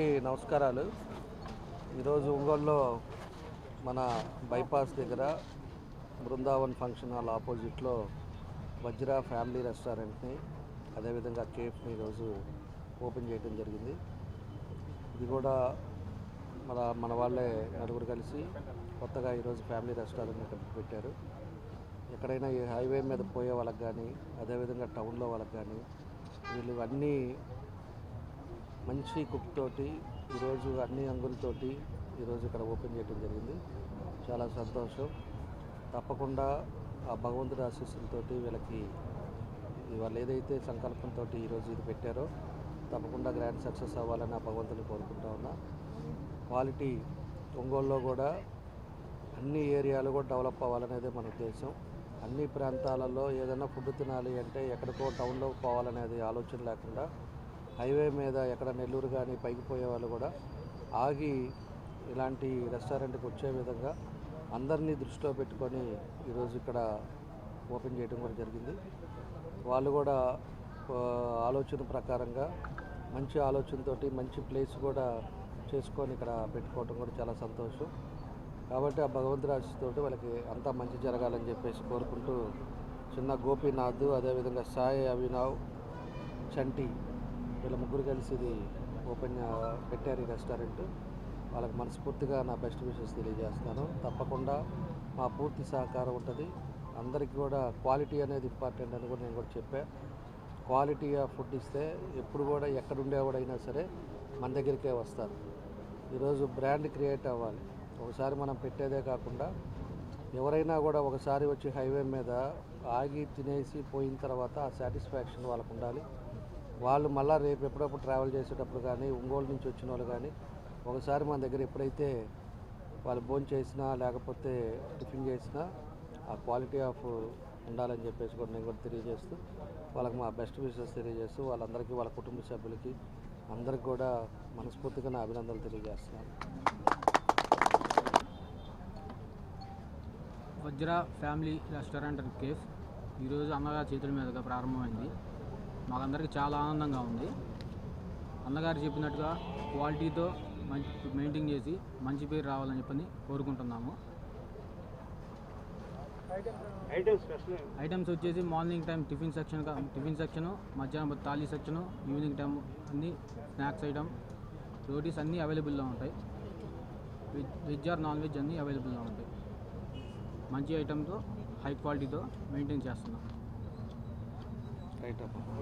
నమస్కారాలు. ఈరోజు ఒంగోలులో మన బైపాస్ దగ్గర బృందావన్ ఫంక్షన్ హాల్ ఆపోజిట్లో వజ్ర ఫ్యామిలీ రెస్టారెంట్ని అదేవిధంగా కేఫ్ని ఈరోజు ఓపెన్ చేయడం జరిగింది. ఇది కూడా మన మన వాళ్ళే నలుగురు కలిసి కొత్తగా ఈరోజు ఫ్యామిలీ రెస్టారెంట్ ఇక్కడ పెట్టారు. ఎక్కడైనా ఈ హైవే మీద పోయే వాళ్ళకి కానీ అదేవిధంగా టౌన్లో వాళ్ళకి కానీ వీళ్ళు అన్నీ మంచి కుక్ తోటి ఈరోజు అన్ని అంగులతోటి ఈరోజు ఇక్కడ ఓపెన్ చేయడం జరిగింది. చాలా సంతోషం. తప్పకుండా ఆ భగవంతుడి ఆశీస్సులతో వీళ్ళకి వాళ్ళు ఏదైతే సంకల్పంతో ఈరోజు ఇది పెట్టారో తప్పకుండా గ్రాండ్ సక్సెస్ అవ్వాలని ఆ భగవంతుని కోరుకుంటా ఉన్నా. క్వాలిటీ ఒంగోలులో కూడా అన్ని ఏరియాలు కూడా డెవలప్ అవ్వాలనేదే మన ఉద్దేశం. అన్ని ప్రాంతాలలో ఏదైనా ఫుడ్ తినాలి అంటే ఎక్కడికో టౌన్లో పోవాలనేది ఆలోచన లేకుండా హైవే మీద ఎక్కడ నెల్లూరు కానీ పైకి పోయే వాళ్ళు కూడా ఆగి ఇలాంటి రెస్టారెంట్కి వచ్చే విధంగా అందరినీ దృష్టిలో పెట్టుకొని ఈరోజు ఇక్కడ ఓపెన్ చేయడం కూడా జరిగింది. వాళ్ళు కూడా ఆలోచన ప్రకారంగా మంచి ఆలోచనతోటి మంచి ప్లేస్ కూడా చేసుకొని ఇక్కడ పెట్టుకోవడం కూడా చాలా సంతోషం. కాబట్టి ఆ భగవంతుడి ఆశీస్సుతోటి వాళ్ళకి అంతా మంచి జరగాలని చెప్పేసి కోరుకుంటూ చిన్న గోపీనాథ్ అదేవిధంగా సాయి అభినవ్ చంటి వీళ్ళ ముగ్గురు కలిసి ఇది ఓపెన్ పెట్టారు ఈ రెస్టారెంట్. వాళ్ళకి మనస్ఫూర్తిగా నా బెస్ట్ విషెస్ తెలియజేస్తాను. తప్పకుండా మా పూర్తి సహకారం ఉంటుంది. అందరికీ కూడా క్వాలిటీ అనేది ఇంపార్టెంట్ అని కూడా నేను కూడా చెప్పా. క్వాలిటీ ఆఫ్ ఫుడ్ ఇస్తే ఎప్పుడు కూడా ఎక్కడ ఉండేవాడైనా సరే మన దగ్గరికే వస్తారు. ఈరోజు బ్రాండ్ క్రియేట్ అవ్వాలి. ఒకసారి మనం పెట్టేదే కాకుండా ఎవరైనా కూడా ఒకసారి వచ్చి హైవే మీద ఆగి తినేసి పోయిన తర్వాత ఆ సాటిస్ఫాక్షన్ వాళ్ళకు ఉండాలి. వాళ్ళు మళ్ళీ రేపు ఎప్పుడప్పుడు ట్రావెల్ చేసేటప్పుడు కానీ ఒంగోలు నుంచి వచ్చిన వాళ్ళు కానీ ఒకసారి మన దగ్గర ఎప్పుడైతే వాళ్ళు భోజనం చేసినా లేకపోతే టిఫిన్ చేసినా ఆ క్వాలిటీ ఆఫ్ ఉండాలని చెప్పేసి కూడా నేను కూడా తెలియజేస్తూ వాళ్ళకి మా బెస్ట్ విషెస్ తెలియజేస్తూ వాళ్ళందరికీ వాళ్ళ కుటుంబ సభ్యులకి అందరికి కూడా మనస్ఫూర్తిగా నా అభినందనలు తెలియజేస్తున్నాను. వజ్ర ఫ్యామిలీ రెస్టారెంట్ అండ్ కేఫ్. ఈరోజు అన్నగారి చేతుల మీదుగా ప్రారంభమైంది. మాకందరికీ చాలా ఆనందంగా ఉంది. అన్నగారు చెప్పినట్టుగా క్వాలిటీతో మంచి మెయింటైన్ చేసి మంచి పేరు రావాలని చెప్పని కోరుకుంటున్నాము. ఐటమ్స్ వచ్చేసి morning time tiffin section tiffin section మధ్యాహ్నం థాలీ సెక్షను ఈవినింగ్ టైం అన్ని స్నాక్స్ ఐటమ్ రోటీస్ అన్నీ అవైలబుల్లో ఉంటాయి. Veg veg or non veg అన్నీ అవైలబుల్లో ఉంటాయి. మంచి ఐటమ్తో హై క్వాలిటీతో మెయింటైన్ చేస్తున్నాం.